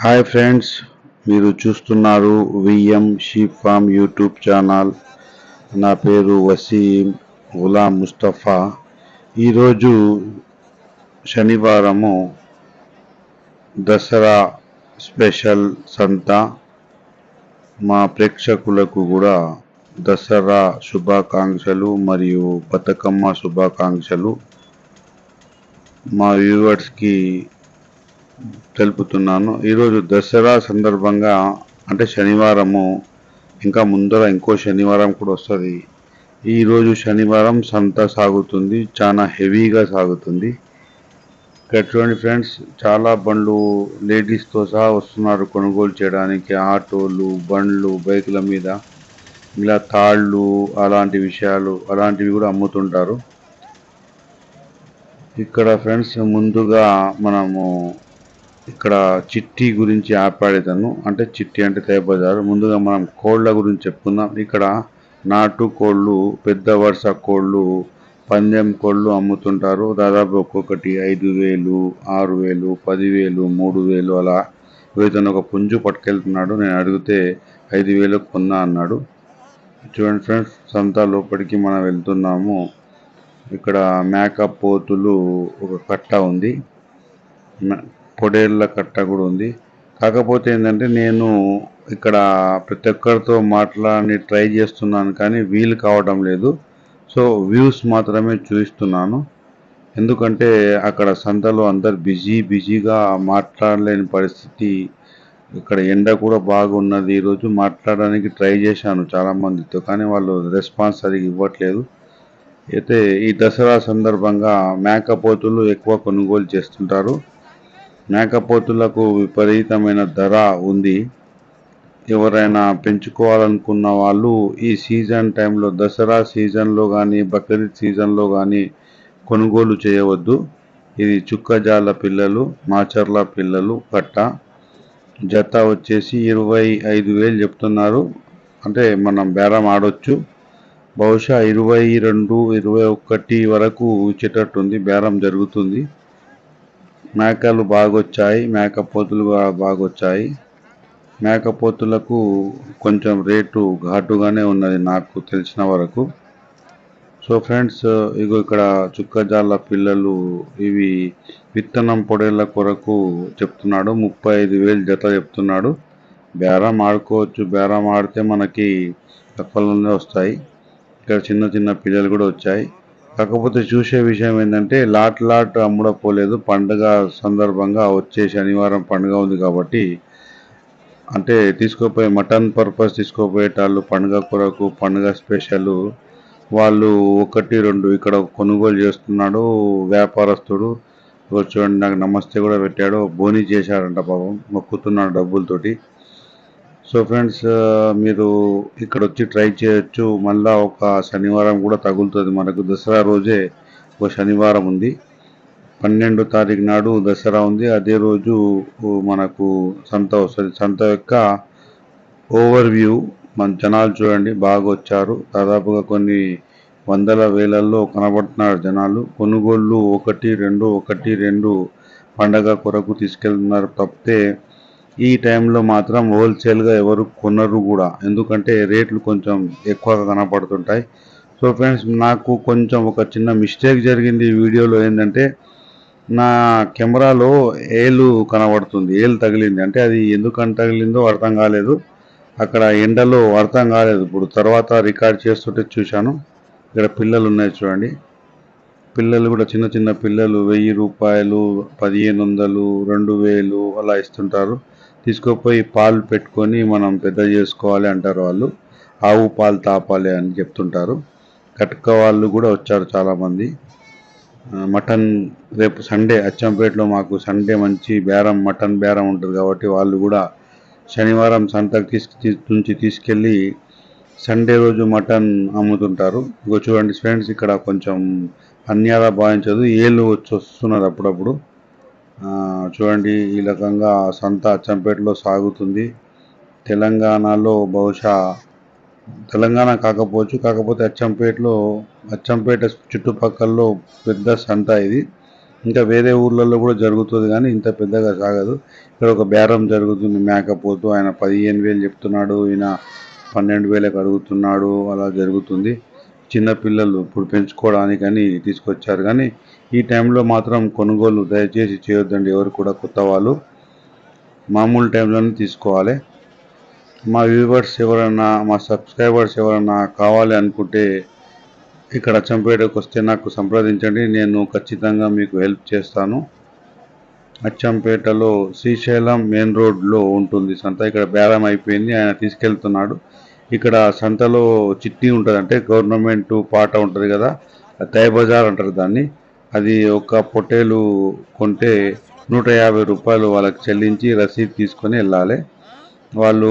Hi friends మీరు చూస్తున్నారు VM sheep farm YouTube channel. నా పేరు వసీం గులాం ముస్తఫా. ఈరోజు శనివారము దసరా స్పెషల్ సంత. మా ప్రేక్షకులకు కూడా దసరా శుభాకాంక్షలు మరియు బతుకమ్మ శుభాకాంక్షలు. మా వ్యూవర్స్కి తెలుపుతున్నాను. ఈరోజు దసరా సందర్భంగా అంటే శనివారము ఇంకా ముందర ఇంకో శనివారం కూడా వస్తుంది. ఈరోజు శనివారం సంత సాగుతుంది చాలా హెవీగా సాగుతుంది. ఇక్కడ చూడండి ఫ్రెండ్స్ చాలా బండ్లు లేడీస్తో సహా వస్తున్నారు కొనుగోలు చేయడానికి. ఆటోలు బండ్లు బైకుల మీద ఇలా తాళ్ళు అలాంటి విషయాలు అలాంటివి కూడా అమ్ముతుంటారు. ఇక్కడ ఫ్రెండ్స్ ముందుగా మనము ఇక్కడ చిట్టి గురించి ఆపాడేదాను అంటే చిట్టి అంటే తేపజారు ముందుగా మనం కోళ్ళ గురించి చెప్పుకుందాం. ఇక్కడ నాటు కోళ్ళు పెద్ద వరుస కోళ్ళు పందెం కోళ్ళు అమ్ముతుంటారు. దాదాపు ఒక్కొక్కటి ఐదు వేలు ఆరు వేలు పదివేలు మూడు వేలు అలా ఇతను ఒక పుంజు పట్టుకెళ్తున్నాడు. నేను అడిగితే ఐదు వేలకు కొన్నా అన్నాడు. చూడండి ఫ్రెండ్స్ సంతా లోపలికి మనం వెళ్తున్నాము. ఇక్కడ మేకప్ పోతులు ఒక కట్ట ఉంది. మ- పొడేళ్ళ కట్ట కూడా ఉంది. కాకపోతే ఏంటంటే నేను ఇక్కడ ప్రతి ఒక్కరితో మాట్లాడి ట్రై చేస్తున్నాను కానీ వీలు కావడం లేదు. సో వ్యూస్ మాత్రమే చూపిస్తున్నాను. ఎందుకంటే అక్కడ సంతలో అందరు బిజీ బిజీగా మాట్లాడలేని పరిస్థితి. ఇక్కడ ఎండ కూడా బాగున్నది. ఈరోజు మాట్లాడడానికి ట్రై చేశాను చాలా మందితో కానీ వాళ్ళు రెస్పాన్స్ సరిగ్గా ఇవ్వట్లేదు. అయితే ఈ దసరా సందర్భంగా మేకపోతులు ఎక్కువ కొనుగోలు చేస్తుంటారు. మేకపోతులకు విపరీతమైన ధర ఉంది. ఎవరైనా పెంచుకోవాలనుకున్న వాళ్ళు ఈ సీజన్ టైంలో దసరా సీజన్లో కానీ బక్రీద్ సీజన్లో కానీ కొనుగోలు చేయవద్దు. ఇది చుక్కజాల పిల్లలు మాచర్ల పిల్లలు కట్ట జత వచ్చేసి ఇరవై ఐదు వేలు చెప్తున్నారు. అంటే మనం బేరం ఆడొచ్చు. బహుశా ఇరవై రెండు ఇరవై ఒకటి వరకు ఇచ్చేటట్టుంది బేరం జరుగుతుంది. మేకలు బాగొచ్చాయి మేకపోతులు కూడా బాగొచ్చాయి. మేకపోతులకు కొంచెం రేటు ఘాటుగానే ఉన్నది నాకు తెలిసిన వరకు. సో ఫ్రెండ్స్ ఇగో ఇక్కడ చుక్కజాల పిల్లలు ఇవి విత్తనం పొడేళ్ళ కొరకు చెప్తున్నాడు. ముప్పై ఐదు వేలు జత చెప్తున్నాడు. బేరం ఆడుకోవచ్చు బేరం ఆడితే మనకి తక్కువలోనే వస్తాయి. ఇక్కడ చిన్న చిన్న పిల్లలు కూడా వచ్చాయి. కాకపోతే చూసే విషయం ఏంటంటే లాట్ లాట్ అమ్ముడపోలేదు. పండుగ సందర్భంగా వచ్చే శనివారం పండుగ ఉంది కాబట్టి అంటే తీసుకోపోయే మటన్ పర్పస్ తీసుకోపోయేటాళ్ళు పండుగ కొరకు పండుగ స్పెషల్ వాళ్ళు ఒకటి రెండు ఇక్కడ కొనుగోలు చేస్తున్నాడు వ్యాపారస్తుడు. చూడండి నాకు నమస్తే కూడా పెట్టాడు బోని చేశాడంట పాపం మొక్కుతున్నాడు డబ్బులతోటి. సో ఫ్రెండ్స్ uh, మీరు ఇక్కడ వచ్చి ట్రై చేయొచ్చు. మళ్ళీ ఒక శనివారం కూడా తగులుతుంది. మనకు దసరా రోజే ఒక శనివారం ఉంది. పన్నెండో తారీఖు నాడు దసరా ఉంది. అదే రోజు మనకు సంత వస్తుంది. సంత యొక్క ఓవర్ వ్యూ మన జనాలు చూడండి. బాగా వచ్చారు. దాదాపుగా కొన్ని వందల వేలల్లో కనబడుతున్నారు జనాలు. కొనుగోళ్ళు ఒకటి రెండు ఒకటి రెండు పండగ కొరకు తీసుకెళ్తున్నారు. తప్పితే ఈ టైంలో మాత్రం హోల్సేల్గా ఎవరు కొనరు కూడా. ఎందుకంటే రేట్లు కొంచెం ఎక్కువగా కనపడుతుంటాయి. సో ఫ్రెండ్స్ నాకు కొంచెం ఒక చిన్న మిస్టేక్ జరిగింది ఈ వీడియోలో ఏంటంటే నా కెమెరాలో ఏలు కనబడుతుంది. ఏలు తగిలింది. అంటే అది ఎందుకని తగిలిందో అర్థం కాలేదు. అక్కడ ఎండలో అర్థం కాలేదు. ఇప్పుడు తర్వాత రికార్డ్ చేస్తుంటే చూశాను. ఇక్కడ పిల్లలు ఉన్నాయి చూడండి. పిల్లలు కూడా చిన్న చిన్న పిల్లలు వెయ్యి రూపాయలు పదిహేను వందలు రెండు వేలు అలా ఇస్తుంటారు. తీసుకుపోయి పాలు పెట్టుకొని మనం పెద్ద చేసుకోవాలి అంటారు వాళ్ళు. ఆవు పాలు తాపాలి అని చెప్తుంటారు. కట్క వాళ్ళు కూడా వచ్చారు చాలామంది. మటన్ రేపు సండే అచ్చంపేటలో మాకు సండే మంచి బేరం మటన్ బేరం ఉంటుంది కాబట్టి వాళ్ళు కూడా శనివారం సంతకు తీసుకు నుంచి తీసుకెళ్ళి సండే రోజు మటన్ అమ్ముతుంటారు. ఇగో చూడండి ఫ్రెండ్స్ ఇక్కడ కొంచెం అన్యాలా భావించదు. ఏళ్ళు వచ్చి వస్తున్నారు అప్పుడప్పుడు. చూడండి ఈ రకంగా సంత అచ్చంపేటలో సాగుతుంది. తెలంగాణలో బహుశా తెలంగాణ కాకపోవచ్చు కాకపోతే అచ్చంపేటలో అచ్చంపేట చుట్టుపక్కల్లో పెద్ద సంత ఇది. ఇంకా వేరే ఊర్లలో కూడా జరుగుతుంది కానీ ఇంత పెద్దగా సాగదు. ఇక్కడ ఒక బేరం జరుగుతుంది మేకపోతూ. ఆయన పదిహేను వేలు చెప్తున్నాడు ఈయన పన్నెండు వేలకు అడుగుతున్నాడు అలా జరుగుతుంది. చిన్నపిల్లలు ఇప్పుడు పెంచుకోవడానికని తీసుకొచ్చారు కానీ ఈ టైంలో మాత్రం కొనుగోలు దయచేసి చేయొద్దండి. ఎవరు కూడా కొత్త వాళ్ళు మామూలు టైంలోనే తీసుకోవాలి. మా వ్యూవర్స్ ఎవరైనా మా సబ్స్క్రైబర్స్ ఎవరన్నా కావాలి అనుకుంటే ఇక్కడ అచ్చంపేటకు వస్తే నాకు సంప్రదించండి. నేను ఖచ్చితంగా మీకు హెల్ప్ చేస్తాను. అచ్చంపేటలో శ్రీశైలం మెయిన్ రోడ్లో ఉంటుంది సంత. ఇక్కడ బేరం అయిపోయింది. ఆయన తీసుకెళ్తున్నాడు. ఇక్కడ సంతలో చిట్టి ఉంటుంది అంటే గవర్నమెంట్ పాట ఉంటుంది కదా తై బజార్ అంటారు దాన్ని. అది ఒక పొట్టేలు కొంటే నూట యాభై రూపాయలు వాళ్ళకి చెల్లించి రసీదు తీసుకొని వెళ్ళాలి. వాళ్ళు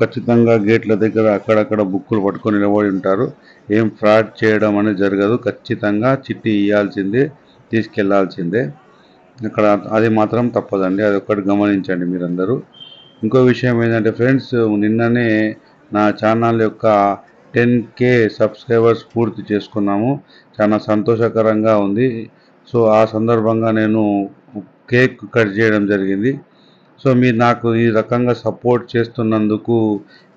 ఖచ్చితంగా గేట్ల దగ్గర అక్కడక్కడ బుక్కులు పట్టుకొని నిలబడి ఉంటారు. ఏం ఫ్రాడ్ చేయడం అనేది జరగదు. ఖచ్చితంగా చిట్టి ఇవ్వాల్సిందే తీసుకెళ్ళాల్సిందే. ఇక్కడ అది మాత్రం తప్పదండి. అది ఒకటి గమనించండి మీరందరూ. ఇంకో విషయం ఏంటంటే ఫ్రెండ్స్ నిన్ననే నా ఛానల్ యొక్క టెన్ కే సబ్స్క్రైబర్స్ పూర్తి చేసుకున్నాము. చాలా సంతోషకరంగా ఉంది. సో ఆ సందర్భంగా నేను కేక్ కట్ చేయడం జరిగింది. సో మీరు నాకు ఈ రకంగా సపోర్ట్ చేస్తున్నందుకు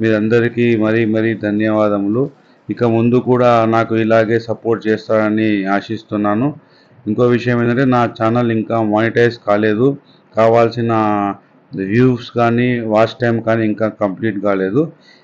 మీరందరికీ మరీ మరీ ధన్యవాదములు. ఇక ముందు కూడా నాకు ఇలాగే సపోర్ట్ చేస్తారని ఆశిస్తున్నాను. ఇంకో విషయం ఏంటంటే నా ఛానల్ ఇంకా మానిటైజ్ కాలేదు. కావాల్సిన వ్యూస్ కానీ వాచ్ టైం కానీ ఇంకా కంప్లీట్ కాలేదు.